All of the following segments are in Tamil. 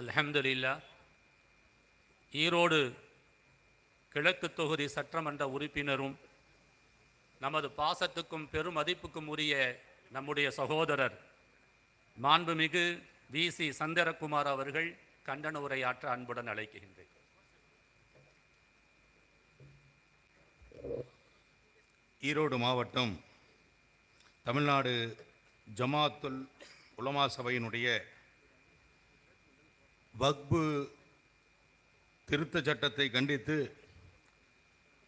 அல்ஹம்துலில்லா ஈரோடு கிழக்கு தொகுதி சட்டமன்ற உறுப்பினரும் நமது பாசத்துக்கும் பெருமதிப்புக்கும் உரிய நம்முடைய சகோதரர் மாண்புமிகு வி. சி. சந்திரகுமார் அவர்கள் கண்டன உரையாற்ற அன்புடன் அழைக்கின்றேன். ஈரோடு மாவட்டம் தமிழ்நாடு ஜமாத்துல் உலமா சபையினுடைய வக்பு திருத்த சட்டத்தை கண்டித்து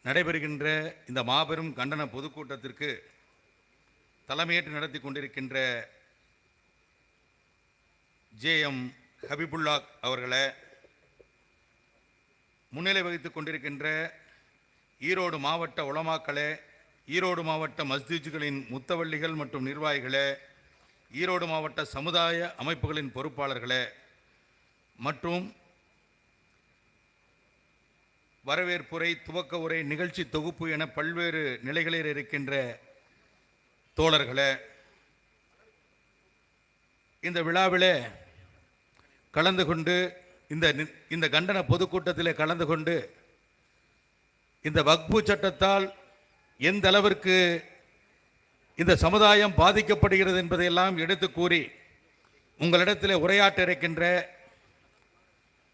நடைபெறுகின்ற இந்த மாபெரும் கண்டன பொதுக்கூட்டத்திற்கு தலைமையேற்று நடத்தி கொண்டிருக்கின்ற ஜே எம் ஹபிபுல்லா அவர்களை முன்னிலை வகித்துக் கொண்டிருக்கின்ற ஈரோடு மாவட்ட உளமாக்களே ஈரோடு மாவட்ட மஸ்ஜிதுகளின் முத்தவள்ளிகள் மற்றும் நிர்வாகிகளே ஈரோடு மாவட்ட சமுதாய அமைப்புகளின் பொறுப்பாளர்களே மற்றும் வரவேற்புரை துவக்க உரை நிகழ்ச்சி தொகுப்பு என பல்வேறு நிலைகளில் இருக்கின்ற தோழர்களே இந்த விழாவில் கலந்து கொண்டு இந்த இந்த கண்டன பொதுக்கூட்டத்தில் கலந்து கொண்டு இந்த வக்பு சட்டத்தால் எந்த அளவிற்கு இந்த சமுதாயம் பாதிக்கப்படுகிறது என்பதையெல்லாம் எடுத்து கூறி உங்களிடத்தில் உரையாற்ற இருக்கின்ற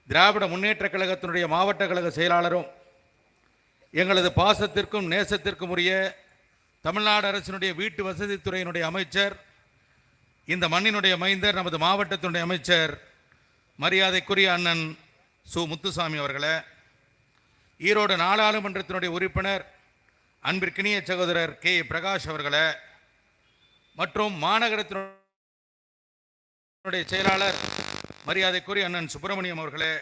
திராவிட முன்னேற்றக் கழகத்தினுடைய மாவட்ட கழக செயலாளரும் எங்களது பாசத்திற்கும் நேசத்திற்கும் உரிய தமிழ்நாடு அரசினுடைய வீட்டு வசதித்துறையினுடைய அமைச்சர் இந்த மண்ணினுடைய மைந்தர் நமது மாவட்டத்தினுடைய அமைச்சர் மரியாதைக்குரிய அண்ணன் சு. முத்துசாமி அவர்களே ஈரோடு நாடாளுமன்றத்தினுடைய உறுப்பினர் அன்பிற்கினிய சகோதரர் கே. பிரகாஷ் அவர்களே மற்றும் மாநகரத்தினுடைய செயலாளர் மரியாதைக்குரிய அண்ணன் சுப்பிரமணியம் அவர்களே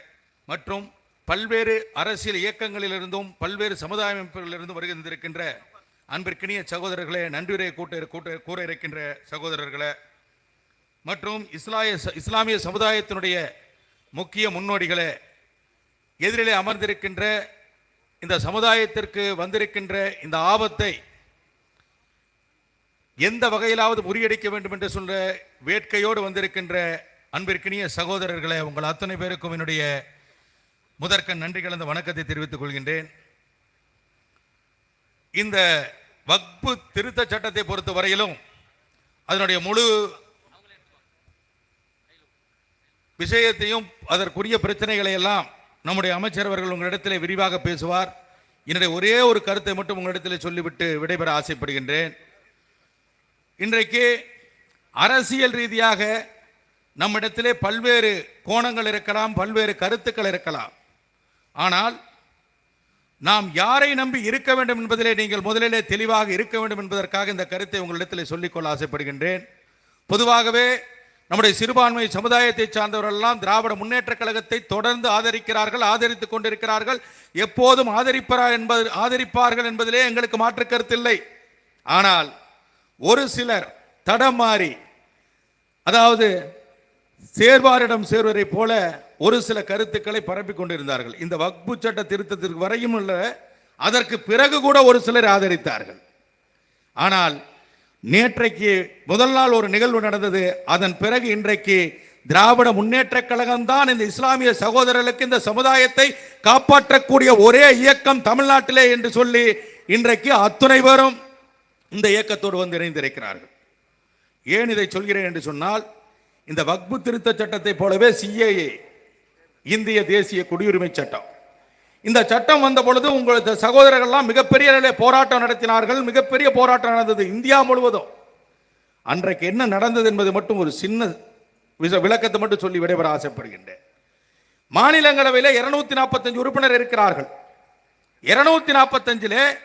மற்றும் பல்வேறு அரசியல் இயக்கங்களிலிருந்தும் பல்வேறு சமுதாய அமைப்புகளிலிருந்தும் வருகின்றிருக்கின்ற அன்பிற்கினிய சகோதரர்களே நன்றியுரை கூட்ட கூட்ட கூற இருக்கின்ற சகோதரர்களே மற்றும் இஸ்லாய இஸ்லாமிய சமுதாயத்தினுடைய முக்கிய முன்னோடிகளே எதிரிலே அமர்ந்திருக்கின்ற இந்த சமுதாயத்திற்கு வந்திருக்கின்ற இந்த ஆபத்தை எந்த வகையிலாவது முறியடிக்க வேண்டும் என்று சொல்ற வேட்கையோடு வந்திருக்கின்ற அன்பிற்கினிய சகோதரர்களே உங்கள் அத்தனை பேருக்கும் என்னுடைய முதற்கண் நன்றி கலந்த வணக்கத்தை தெரிவித்துக் கொள்கின்றேன். இந்த வக்பு திருத்த சட்டத்தை பொறுத்த வரையிலும் அதனுடைய முழு விஷயத்தையும் அதற்குரிய பிரச்சனைகளை எல்லாம் நம்முடைய அமைச்சர் அவர்கள் உங்களிடத்தில் விரிவாக பேசுவார். என்னுடைய ஒரே ஒரு கருத்தை மட்டும் உங்களிடத்தில் சொல்லிவிட்டு விடைபெற ஆசைப்படுகின்றேன். இன்றைக்கு அரசியல் ரீதியாக நம்மிடத்திலே பல்வேறு கோணங்கள் இருக்கலாம் பல்வேறு கருத்துக்கள் இருக்கலாம். ஆனால் நாம் யாரை நம்பி இருக்க வேண்டும் என்பதிலே நீங்கள் முதலிலே தெளிவாக இருக்க வேண்டும் என்பதற்காக இந்த கருத்தை உங்களிடத்தில் சொல்லிக்கொள்ள ஆசைப்படுகின்றேன். பொதுவாகவே நம்முடைய சிறுபான்மை சமுதாயத்தை சார்ந்தவரெல்லாம் திராவிட முன்னேற்றக் கழகத்தை தொடர்ந்து ஆதரிக்கிறார்கள் ஆதரித்துக் கொண்டிருக்கிறார்கள். எப்போதும் ஆதரிப்பார் என்பது ஆதரிப்பார்கள் என்பதிலே எங்களுக்கு மாற்று கருத்தில்லை ஆனால் ஒரு சிலர் தடம் மாறி அதாவது சேர்வாரிடம் சேர்வரை போல ஒரு சில கருத்துக்களை பரப்பிக் கொண்டிருந்தார்கள். இந்த வக்பு சட்ட திருத்தத்திற்கு வரையும் உள்ள அதற்கு பிறகு கூட ஒரு சிலர் ஆதரித்தார்கள். ஆனால் நேற்றைக்கு முதல் நாள் ஒரு நிகழ்வு நடந்தது. அதன் பிறகு இன்றைக்கு திராவிட முன்னேற்றக் கழகம்தான் இந்த இஸ்லாமிய சகோதரர்களுக்கு இந்த சமுதாயத்தை காப்பாற்றக்கூடிய ஒரே இயக்கம் தமிழ்நாட்டிலே என்று சொல்லி இன்றைக்கு அத்துணை பேரும் இந்த இயக்கத்தோடு வந்து இணைந்திருக்கிறார்கள். ஏன் இதை சொல்கிறேன் என்று சொன்னால் இந்த வக்பு திருத்த சட்டத்தை போலவே சிஏஏ இந்திய தேசிய குடியுரிமை சட்டம். இந்த சட்டம் வந்த பொழுது உங்களது சகோதரர்கள்லாம் மிகப்பெரிய அளவில் போராட்டம் நடத்தினார்கள் மிகப்பெரிய போராட்டம் நடந்தது இந்தியா முழுவதும். அன்றைக்கு என்ன நடந்தது என்பது மட்டும் ஒரு சின்ன விச- விளக்கத்தை மட்டும் சொல்லி விடைபெற ஆசைப்படுகின்றேன். மாநிலங்களவையில் இருநூத்தி நாற்பத்தஞ்சு உறுப்பினர் இருக்கிறார்கள். இருநூத்தி நாற்பத்தஞ்சிலே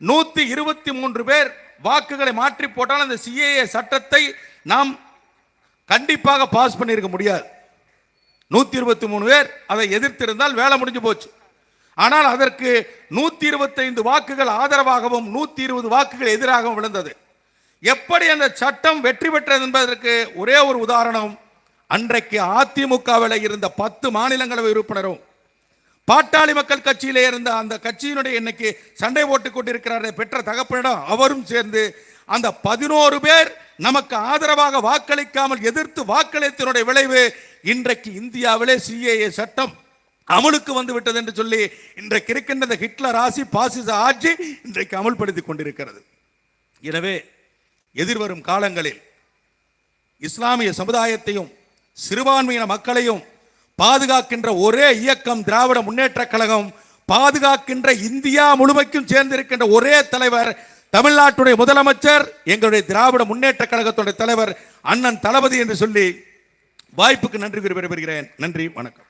நூத்தி இருபத்தி மூன்று பேர் வாக்குகளை மாற்றி போட்டால் அந்த சிஏஏ சட்டத்தை நாம் கண்டிப்பாக பாஸ் பண்ணியிருக்க முடியாது. நூற்றி இருபத்தி மூணு பேர் அதை எதிர்த்திருந்தால் வேலை முடிஞ்சு போச்சு. ஆனால் அதற்கு நூற்றி இருபத்தைந்து வாக்குகள் ஆதரவாகவும் நூற்றி இருபது வாக்குகள் எதிராகவும் விழுந்தது. எப்படி அந்த சட்டம் வெற்றி பெற்றது என்பதற்கு ஒரே ஒரு உதாரணம் அன்றைக்கு அதிமுகவில் இருந்த பத்து மாநிலங்களவை உறுப்பினரும் பாட்டாளி மக்கள் கட்சியிலே இருந்த அந்த கட்சியினுடைய இன்னைக்கு சண்டை போட்டுக் கொண்டிருக்கிறாரே பெற்ற தகப்பனிடம் அவரும் சேர்ந்து அந்த பதினோரு பேர் நமக்கு ஆதரவாக வாக்களிக்காமல் எதிர்த்து வாக்களித்தனுடைய விளைவு இன்றைக்கு இந்தியாவிலே சிஏஏ சட்டம் அமலுக்கு வந்து விட்டது என்று சொல்லி இன்றைக்கு இருக்கின்ற இந்த ஹிட்லர் ஆசி பாசிச ஆட்சி இன்றைக்கு அமல்படுத்தி கொண்டிருக்கிறது. எனவே எதிர்வரும் காலங்களில் இஸ்லாமிய சமுதாயத்தையும் சிறுபான்மையின மக்களையும் பாதுகாக்கின்ற ஒரே இயக்கம் திராவிட முன்னேற்ற கழகம் பாதுகாக்கின்ற இந்தியா முழுமைக்கும் சேர்ந்திருக்கின்ற ஒரே தலைவர் தமிழ்நாட்டுடைய முதலமைச்சர் எங்களுடைய திராவிட முன்னேற்றக் கழகத்துடைய தலைவர் அண்ணன் தளபதி என்று சொல்லி வாய்ப்புக்கு நன்றி கூறி விடைபெறுகிறேன். நன்றி வணக்கம்.